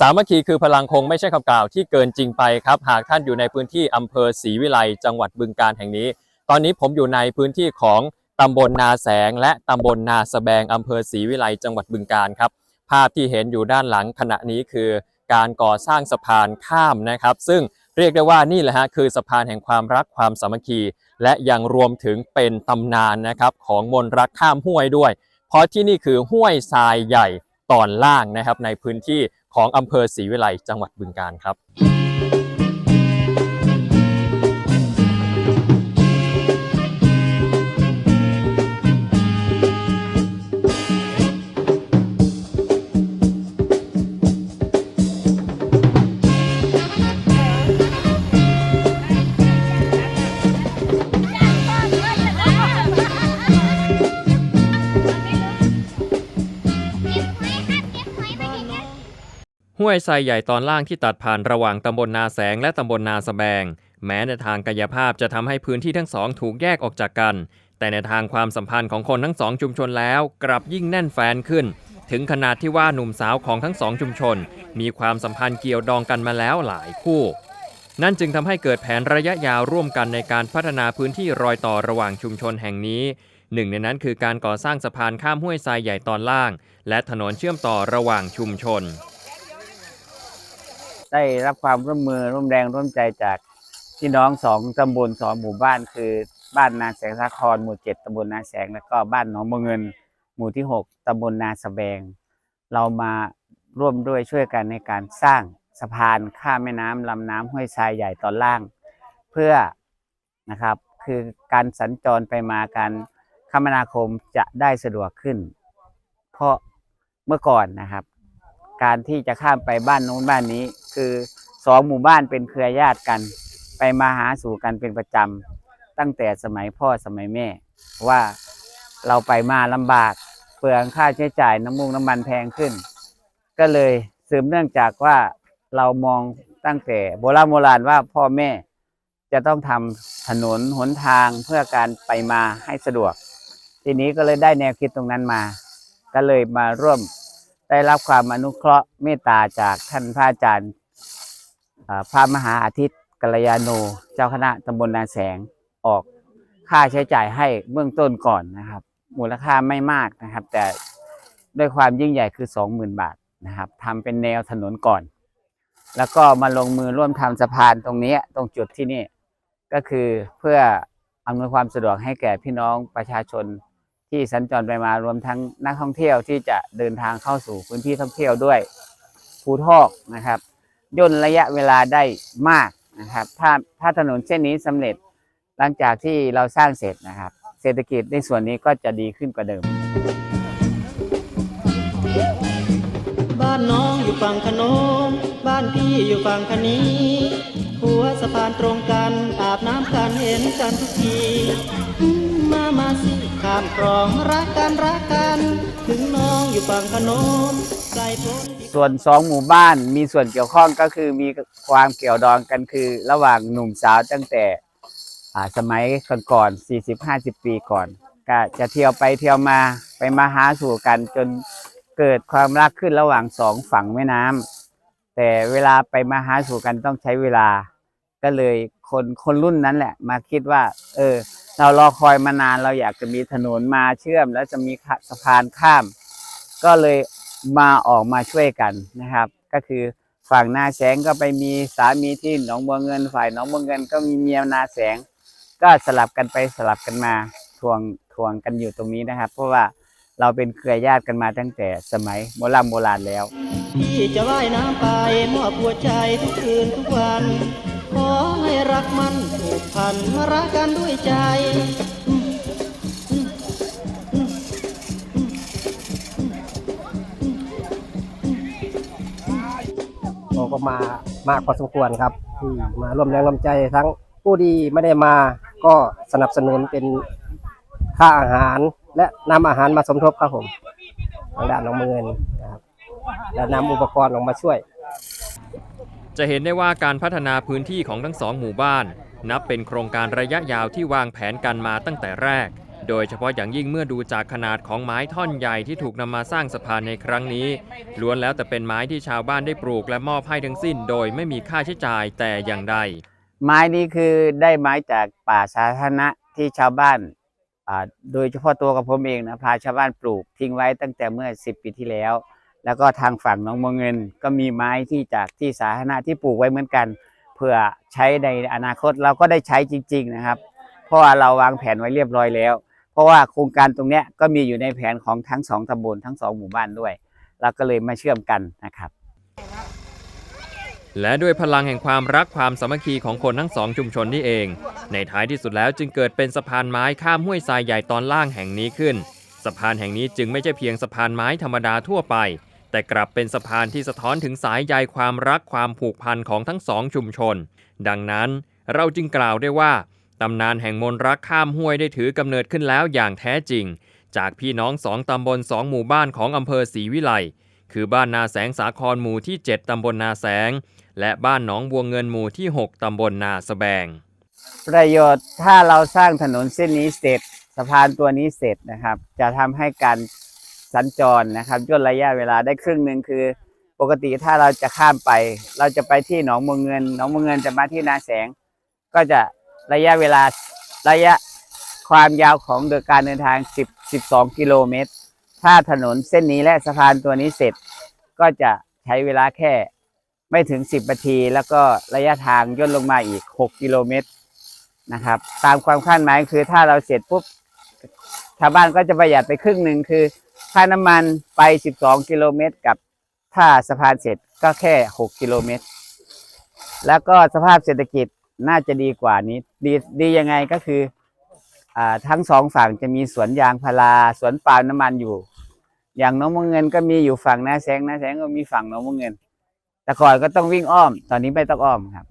สามัคคีคือพลังคงไม่ใช่คำกล่าวที่เกินจริงไปครับ หากท่านอยู่ในพื้นที่อำเภอศรีวิไลจังหวัดบึงกาฬแห่งนี้ ตอนนี้ผมอยู่ในพื้นที่ของตำบลนาแสง และตำบลนาสแบงอำเภอศรีวิไลจังหวัดบึงกาฬครับ ภาพที่เห็นอยู่ด้านหลังขณะนี้คือ การก่อสร้างสะพานข้ามนะครับ ซึ่งเรียกได้ว่านี่แหละฮะคือสะพานแห่งความรักความสามัคคี และยังรวมถึงเป็นตำนานนะครับของมนรักข้ามห้วยด้วย เพราะที่นี่คือห้วยทรายใหญ่ ตอนล่างนะครับในพื้นที่ของอำเภอศรีวิไลจังหวัดบึงกาฬครับ ห้วยไซใหญ่ตอนล่างที่ตัดผ่านระหว่างตำบลนาแสงและตำบลนาสแบง แม้ในทางกายภาพจะทำให้พื้นที่ทั้งสองถูกแยกออกจากกัน แต่ในทางความสัมพันธ์ของคนทั้งสองชุมชนแล้ว กลับยิ่งแน่นแฟนขึ้น ถึงขนาดที่ว่าหนุ่มสาวของทั้งสองชุมชน มีความสัมพันธ์เกี่ยวดองกันมาแล้วหลายคู่นั่นจึงทำให้เกิดแผนระยะยาวร่วมกันในการพัฒนาพื้นที่รอยต่อระหว่างชุมชนแห่งนี้ หนึ่งในนั้นคือการก่อสร้างสะพานข้ามห้วยทรายใหญ่ตอนล่าง และถนนเชื่อมต่อระหว่างชุมชน ได้รับความร่วมมือร่วมแรงร่วมใจจากพี่น้องสองตำบลสองหมู่บ้าน คือบ้านนาแสงสาครหมู่เจ็ดตำบลนาแสงแล้วก็บ้านหนองบัวเงิน หมู่ที่หกตำบลนาสะแบง เรามาร่วมด้วยช่วยกันในการสร้างสะพานข้ามแม่น้ำลำน้ำห้วยทรายใหญ่ตอนล่าง เพื่อนะครับคือการสัญจรไปมาการคมนาคมจะได้สะดวกขึ้น เพราะเมื่อก่อนนะครับ การที่จะข้ามไปบ้านโน้นบ้านนี้ คือสองหมู่บ้านเป็นเครือญาติกัน ไปมาหาสู่กันเป็นประจำตั้งแต่สมัยพ่อสมัยแม่ ว่าเราไปมาลำบาก เปลืองค่าใช้จ่ายน้ำมูกน้ำมันแพงขึ้น ก็เลยสืบเนื่องจากว่าเรามองตั้งแต่โบราณโบราณว่าพ่อแม่จะต้องทำถนนหนทางเพื่อการไปมาให้สะดวก ทีนี้ก็เลยได้แนวคิดตรงนั้นมา ก็เลยมาร่วมได้รับความอนุเคราะห์เมตตาจากท่านพระอาจารย์ พระมหาอาทิตย์กัลยาโน เจ้าคณะตำบลนาแสงออกค่าใช้จ่ายให้เบื้องต้นก่อนนะครับ มูลค่าไม่มากนะครับ แต่ด้วยความยิ่งใหญ่คือ 20,000 บาทนะครับทำเป็นแนวถนนก่อน แล้วก็มาลงมือร่วมทำสะพานตรงนี้ตรงจุดที่นี่ก็คือเพื่ออำนวยความสะดวกให้แก่พี่น้องประชาชนที่สัญจรไปมารวมทั้งนักท่องเที่ยวที่จะเดินทางเข้าสู่พื้นที่ท่องเที่ยวด้วยภูทอกนะครับ ย่นระยะเวลาได้มากนะครับ ถ้าถ้าถนนเส้นนี้สำเร็จหลังจากที่เราสร้างเสร็จนะครับ เศรษฐกิจในส่วนนี้ก็จะดีขึ้นกว่าเดิม บ้านน้องอยู่ฝั่งขนมบ้านพี่อยู่ฝั่งคณี หัวสะพานตรงกันอาบน้ำกันเห็นกันทุกที มามาสิข้ามคลองรักกันรักกัน ถึงน้องอยู่ฝั่งขนมใส่พ้นส่วนสองหมู่บ้านมีส่วนเกี่ยวข้องก็คือมีความเกี่ยวดองกันคือ ระหว่างหนุ่มสาวตั้งแต่อ่าสมัยก่อนๆ40-50ปีก่อนก็จะเที่ยวไปเที่ยวมาไปมาหาสู่กันจนเกิดความรักขึ้นระหว่างสองฝั่งแม่น้ำ แต่เวลาไปมาหาสู่กันต้องใช้เวลา ก็เลยคนคนรุ่นนั้นแหละ มาคิดว่า เออ เรารอคอยมานานเราอยากจะมีถนนมาเชื่อม แล้วจะมีสะพานข้าม ก็เลยมาออกมาช่วยกันนะครับ ก็คือฝั่งนาแสงก็ไปมีสามีที่หนองบัวเงินฝ่ายหนองบัวเงินก็มีเมียนาแสง ก็สลับกันไปสลับกันมาทวงทวงกันอยู่ตรงนี้นะครับ เพราะว่า เราเป็นเครือญาติกันมาตั้งแต่สมัยโบราณโบราณแล้วพี่จะว่ายน้ำไปมอบหัวใจทุกคืนทุกวัน ขอให้รักมันผูกพันมารักกันด้วยใจเราก็มามากพอสมควรครับอืมมาร่วมแรงร่วมใจทั้งผู้ที่ไม่ได้มาก็สนับสนุนเป็นค่าอาหาร และนำอาหารมาสมทบครับผมทางด้านน้องเงินนะครับและนำอุปกรณ์ออกมาช่วย จะเห็นได้ว่าการพัฒนาพื้นที่ของทั้งสองหมู่บ้าน นับเป็นโครงการระยะยาวที่วางแผนกันมาตั้งแต่แรก โดยเฉพาะอย่างยิ่งเมื่อดูจากขนาดของไม้ท่อนใหญ่ที่ถูกนำมาสร้างสะพานในครั้งนี้ ล้วนแล้วแต่เป็นไม้ที่ชาวบ้านได้ปลูกและมอบให้ทั้งสิ้น โดยไม่มีค่าใช้จ่ายแต่อย่างใด ไม้นี้คือได้ไม้จากป่าสาธารณะที่ชาวบ้านอ่า โดยเฉพาะตัวกับผมเองนะพาชาวบ้านปลูกทิ้งไว้ตั้งแต่เมื่อ 10 ปีที่แล้ว แล้วก็ทางฝั่งน้องมวเงิน ก็มีไม้ที่จากที่สาธารณะที่ปลูกไว้เหมือนกัน เพื่อใช้ในอนาคตเราก็ได้ใช้จริง ๆนะครับ เพราะว่าเราวางแผนไว้เรียบร้อยแล้ว เพราะว่าโครงการตรงนี้ก็มีอยู่ในแผนของทั้งสองตำบลทั้งสองหมู่บ้านด้วยเราก็เลยมาเชื่อมกันนะครับ และด้วยพลังแห่งความรักความสามัคคีของคนทั้งสองชุมชนนี่เอง ในท้ายที่สุดแล้วจึงเกิดเป็นสะพานไม้ข้ามห้วยทรายใหญ่ตอนล่างแห่งนี้ขึ้น สะพานแห่งนี้จึงไม่ใช่เพียงสะพานไม้ธรรมดาทั่วไป แต่กลับเป็นสะพานที่สะท้อนถึงสายใยความรักความผูกพันของทั้งสองชุมชน ดังนั้นเราจึงกล่าวได้ว่าตำนานแห่งมนรักข้ามห้วยได้ถือกำเนิดขึ้นแล้วอย่างแท้จริง จากพี่น้องสองตำบลสองหมู่บ้านของอำเภอศรีวิไลคือบ้านนาแสงสาครหมู่ที่ 7ตำบลนาแสง และบ้านหนองบัวเงินหมู่ที่ 6 ตำบลนาสแบง ประโยชน์ถ้าเราสร้างถนนเส้นนี้เสร็จสะพานตัวนี้เสร็จนะครับ จะทำให้การสัญจรนะครับย่นระยะเวลาได้ครึ่งหนึ่งคือ ปกติถ้าเราจะข้ามไป เราจะไปที่หนองบัวเงินหนองบัวเงินจะมาที่นาแสง ก็จะระยะเวลาระยะความยาวของเดการเดินทาง 10 12 กิโลเมตร ถ้าถนนเส้นนี้และสะพานตัวนี้เสร็จ ก็จะใช้เวลาแค่ ไม่ถึง 10นาที แล้วก็ระยะทางย่นลงมาอีก 6 กิโลเมตรนะครับ ตามความคาดหมายคือถ้าเราเสร็จปุ๊บชาวบ้านก็จะประหยัดไปครึ่งหนึ่งคือ ค่าน้ำมันไป 12 กิโลเมตร กับถ้าสะพานเสร็จก็แค่ 6 กิโลเมตร แล้วก็สภาพเศรษฐกิจน่าจะดีกว่านี้ ดีดียังไงก็คืออทั้งสองฝั่งจะมีสวนยางพาราสวนปาล์มน้ำมันอยู่ อย่างน้องมงเงินก็มีอยู่ฝั่งนาแสงนาแสงก็มีฝั่งน้องมงเงิน แต่ก่อนก็ต้องวิ่งอ้อม ตอนนี้ไม่ต้องอ้อมครับ